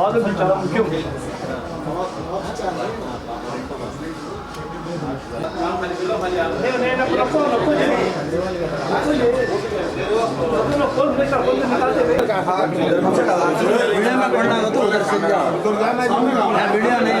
ఆరోగ్యం చాలా ముఖ్యం నేను నేను నొక్కు నొక్కు नक्को नक्को नहीं कर बोल निकालते वीडियो में पढ़ना हो तो उधर से जाओ यहाँ वीडियो नहीं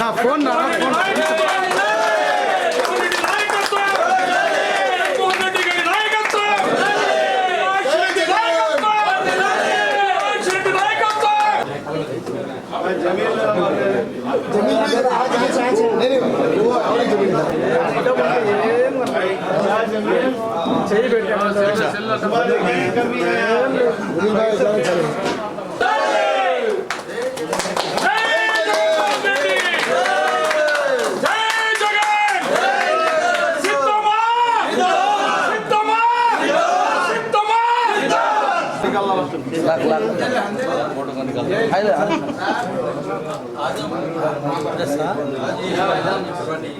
నా ఫోన్ నా ఫోన్ दे दला कहाँ बैठी कहाँ लगे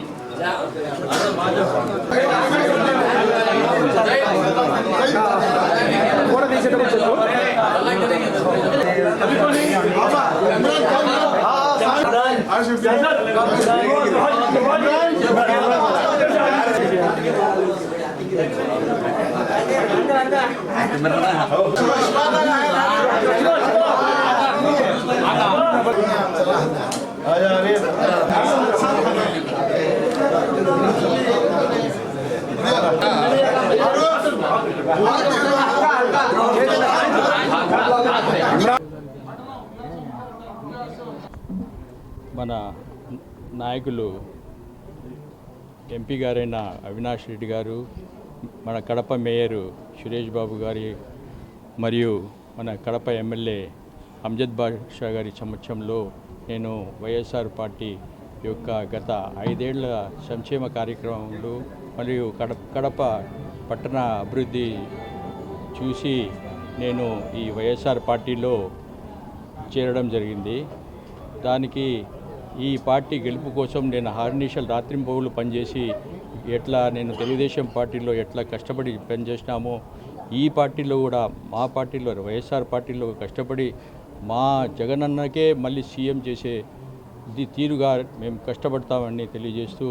तू Beneran. మన నాయకులు ఎంపీ గారైన అవినాష్ రెడ్డి గారు మన కడప మేయరు సురేష్ బాబు గారి మరియు మన కడప ఎమ్మెల్యే అమ్జద్ బాషా గారి సమక్షంలో నేను వైఎస్ఆర్ పార్టీ యొక్క గత ఐదేళ్ళ సంక్షేమ కార్యక్రమాలు మరియు కడప కడప పట్టణ అభివృద్ధి చూసి నేను ఈ వైఎస్ఆర్ పార్టీలో చేరడం జరిగింది. దానికి ఈ పార్టీ గెలుపు కోసం నేను హార్నిషల్ రాత్రింపవులు పనిచేసి ఎట్లా నేను తెలుగుదేశం పార్టీలో ఎట్లా కష్టపడి పనిచేసినామో ఈ పార్టీలో కూడా మా పార్టీలో వైఎస్ఆర్ పార్టీలో కష్టపడి మా జగనన్నకే మళ్ళీ సీఎం చేసే ఇది తీరుగా మేము కష్టపడతామని తెలియజేస్తూ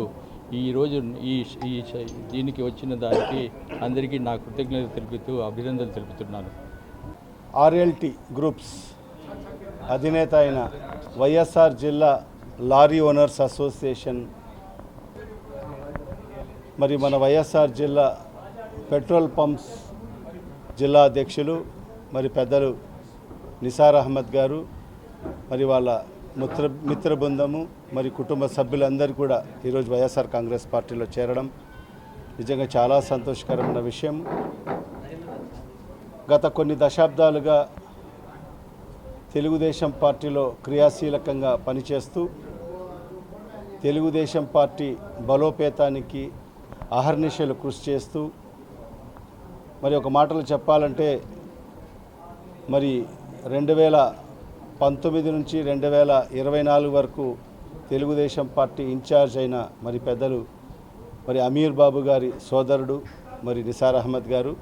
ఈరోజు ఈ ఈ దీనికి వచ్చిన దానికి అందరికీ నా కృతజ్ఞత తెలుపుతూ అభినందనలు తెలుపుతున్నాను. ఆర్ఎల్టీ గ్రూప్స్ అధినేత అయిన వైఎస్ఆర్ జిల్లా లారీ ఓనర్స్ అసోసియేషన్ మరి మన వైఎస్ఆర్ జిల్లా పెట్రోల్ పంప్స్ జిల్లా అధ్యక్షులు మరి పెద్దలు నిసార్ అహ్మద్ గారు మరి వాళ్ళ మిత్ర మిత్ర బృందము మరి కుటుంబ సభ్యులందరూ కూడా ఈరోజు వైఎస్ఆర్ కాంగ్రెస్ పార్టీలో చేరడం నిజంగా చాలా సంతోషకరమైన విషయం. గత కొన్ని దశాబ్దాలుగా తెలుగుదేశం పార్టీలో క్రియాశీలకంగా పనిచేస్తూ తెలుగుదేశం పార్టీ బలోపేతానికి అహర్నిశలు కృషి చేస్తూ మరి ఒక మాటలు చెప్పాలంటే మరి రెండు వేల పంతొమ్మిది నుంచి రెండు వేల ఇరవై నాలుగు వరకు తెలుగుదేశం పార్టీ ఇన్ఛార్జ్ అయిన మరి పెద్దలు మరి అమీర్ బాబు గారి సోదరుడు మరి నిసార్ అహ్మద్ గారు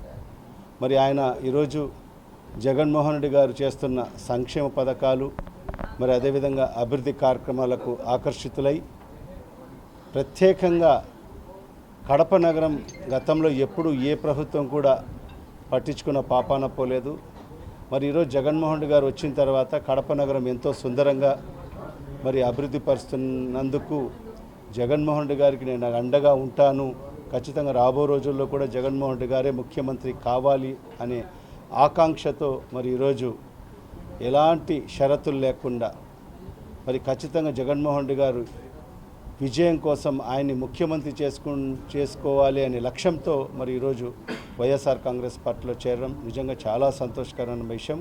మరి ఆయన ఈరోజు జగన్మోహన్ రెడ్డి గారు చేస్తున్న సంక్షేమ పథకాలు మరి అదేవిధంగా అభివృద్ధి కార్యక్రమాలకు ఆకర్షితులై ప్రత్యేకంగా కడప నగరం గతంలో ఎప్పుడు ఏ ప్రభుత్వం కూడా పట్టించుకున్న పాపాన పోలేదు. మరి ఈరోజు జగన్మోహన్ రెడ్డి గారు వచ్చిన తర్వాత కడప నగరం ఎంతో సుందరంగా మరి అభివృద్ధి పరుస్తున్నందుకు జగన్మోహన్ రెడ్డి గారికి నేను అండగా ఉంటాను. ఖచ్చితంగా రాబో రోజుల్లో కూడా జగన్మోహన్ రెడ్డి గారే ముఖ్యమంత్రి కావాలి అనే ఆకాంక్షతో మరి ఈరోజు ఎలాంటి షరతులు లేకుండా మరి ఖచ్చితంగా జగన్మోహన్ రెడ్డి గారు విజయం కోసం ఆయన్ని ముఖ్యమంత్రి చేసుకు చేసుకోవాలి అనే లక్ష్యంతో మరి ఈరోజు వైఎస్ఆర్ కాంగ్రెస్ పార్టీలో చేరడం నిజంగా చాలా సంతోషకరమైన విషయం.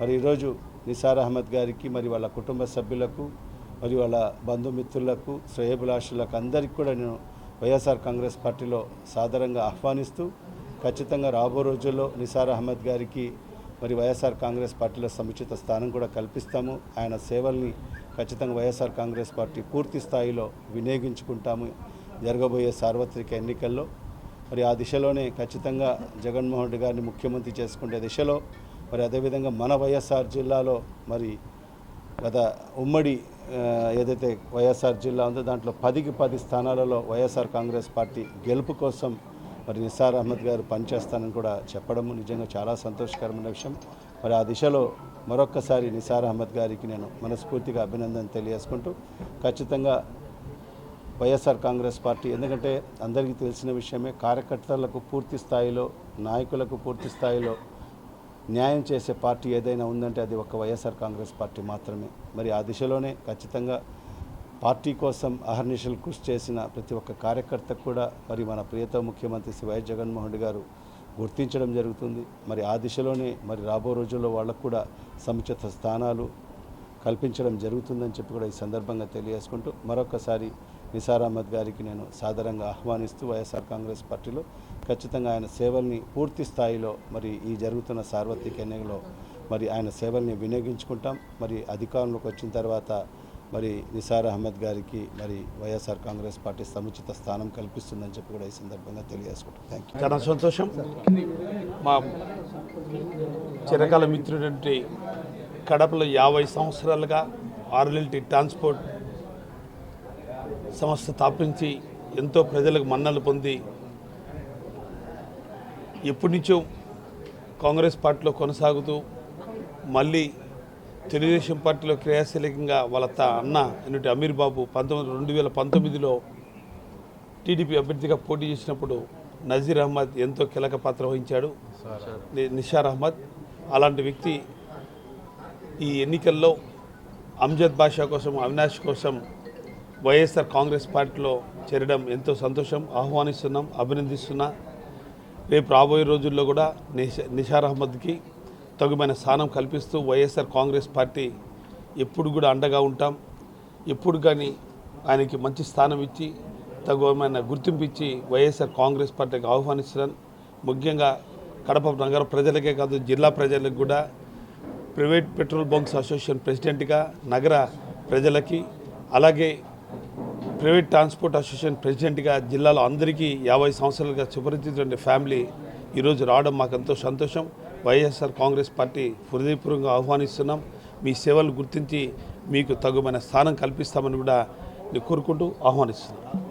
మరి ఈరోజు నిసార్ అహ్మద్ గారికి మరి వాళ్ళ కుటుంబ సభ్యులకు మరి వాళ్ళ బంధుమిత్రులకు శ్రేయభిలాషులకు అందరికీ కూడా నేను వైఎస్ఆర్ కాంగ్రెస్ పార్టీలో సాధారణంగా ఆహ్వానిస్తూ ఖచ్చితంగా రాబో రోజుల్లో నిసార్ అహ్మద్ గారికి మరి వైఎస్ఆర్ కాంగ్రెస్ పార్టీలో సముచిత స్థానం కూడా కల్పిస్తాము. ఆయన సేవల్ని ఖచ్చితంగా వైఎస్ఆర్ కాంగ్రెస్ పార్టీ పూర్తి స్థాయిలో వినియోగించుకుంటాము జరగబోయే సార్వత్రిక ఎన్నికల్లో. మరి ఆ దిశలోనే ఖచ్చితంగా జగన్మోహన్ రెడ్డి గారిని ముఖ్యమంత్రి చేసుకునే దిశలో మరి అదేవిధంగా మన వైఎస్ఆర్ జిల్లాలో మరి గత ఉమ్మడి ఏదైతే వైఎస్ఆర్ జిల్లా ఉందో దాంట్లో పదికి పది స్థానాలలో వైఎస్ఆర్ కాంగ్రెస్ పార్టీ గెలుపు కోసం మరి నిస్సార్ అహ్మద్ గారు పనిచేస్తానని కూడా చెప్పడం నిజంగా చాలా సంతోషకరమైన విషయం. మరి ఆ దిశలో మరొక్కసారి నిసార్ అహ్మద్ గారికి నేను మనస్ఫూర్తిగా అభినందన తెలియజేసుకుంటూ ఖచ్చితంగా వైఎస్ఆర్ కాంగ్రెస్ పార్టీ ఎందుకంటే అందరికీ తెలిసిన విషయమే కార్యకర్తలకు పూర్తి స్థాయిలో నాయకులకు పూర్తి స్థాయిలో న్యాయం చేసే పార్టీ ఏదైనా ఉందంటే అది ఒక వైఎస్ఆర్ కాంగ్రెస్ పార్టీ మాత్రమే. మరి ఆ దిశలోనే ఖచ్చితంగా పార్టీ కోసం అహర్నిశలు కృషి చేసిన ప్రతి ఒక్క కార్యకర్త కూడా మరి మన ప్రియత ముఖ్యమంత్రి శ్రీ వైఎస్ జగన్మోహన్ రెడ్డి గారు గుర్తించడం జరుగుతుంది. మరి ఆ దిశలోనే మరి రాబో రోజుల్లో వాళ్ళకు కూడా సముచిత స్థానాలు కల్పించడం జరుగుతుందని చెప్పి కూడా ఈ సందర్భంగా తెలియజేసుకుంటూ మరొకసారి నిసార్ అహ్మద్ గారికి నేను సాదరంగా ఆహ్వానిస్తూ వైఎస్ఆర్ కాంగ్రెస్ పార్టీలో ఖచ్చితంగా ఆయన సేవల్ని పూర్తి స్థాయిలో మరి ఈ జరుగుతున్న సార్వత్రిక ఎన్నికలో మరి ఆయన సేవల్ని వినియోగించుకుంటాం. మరి అధికారంలోకి వచ్చిన తర్వాత మరి నిసార్ అహ్మద్ గారికి మరి వైఎస్ఆర్ కాంగ్రెస్ పార్టీ సముచిత స్థానం కల్పిస్తుందని చెప్పి కూడా ఈ సందర్భంగా తెలియజేసుకుంటాం థ్యాంక్ యూ చాలా సంతోషం. మా చిరకాల మిత్రుడంటే కడపలో యాభై సంవత్సరాలుగా ఆర్ఎల్టీ ట్రాన్స్పోర్ట్ సంస్థ స్థాపించి ఎంతో ప్రజలకు మన్నలు పొంది ఎప్పటి నుంచో కాంగ్రెస్ పార్టీలో కొనసాగుతూ మళ్ళీ తెలుగుదేశం పార్టీలో క్రియాశీలకంగా వాళ్ళ అన్న అయినటువంటి అమీర్ బాబు పంతొమ్మిది రెండు వేల పంతొమ్మిదిలో టీడీపీ అభ్యర్థిగా పోటీ చేసినప్పుడు నజీర్ అహ్మద్ ఎంతో కీలక పాత్ర వహించాడు. నిషార్ అహ్మద్ అలాంటి వ్యక్తి ఈ ఎన్నికల్లో అమ్జద్ బాషా కోసం అవినాష్ కోసం వైఎస్ఆర్ కాంగ్రెస్ పార్టీలో చేరడం ఎంతో సంతోషం. ఆహ్వానిస్తున్నాం అభినందిస్తున్నా. రేపు రాబోయే రోజుల్లో కూడా నిషా నిషార్ అహ్మద్కి తగుమైన స్థానం కల్పిస్తూ వైఎస్ఆర్ కాంగ్రెస్ పార్టీ ఎప్పుడు కూడా అండగా ఉంటాం. ఎప్పుడు కానీ ఆయనకి మంచి స్థానం ఇచ్చి తగుమైన గుర్తింపు ఇచ్చి వైఎస్ఆర్ కాంగ్రెస్ పార్టీకి ఆహ్వానిస్తున్నాను ముఖ్యంగా కడప నగర ప్రజలకే కాదు జిల్లా ప్రజలకు కూడా ప్రైవేట్ పెట్రోల్ బంక్స్ అసోసియేషన్ ప్రెసిడెంట్గా నగర ప్రజలకి అలాగే ప్రైవేట్ ట్రాన్స్పోర్ట్ అసోసియేషన్ ప్రెసిడెంట్గా జిల్లాలో అందరికీ యాభై సంవత్సరాలుగా సుపరిచితమైన ఫ్యామిలీ ఈరోజు రావడం మాకు ఎంతో సంతోషం. వైఎస్ఆర్ కాంగ్రెస్ పార్టీ హృదయపూర్వకంగా ఆహ్వానిస్తున్నాం. మీ సేవలు గుర్తించి మీకు తగుమైన స్థానం కల్పిస్తామని కూడా నేను కోరుకుంటూ ఆహ్వానిస్తున్నాను.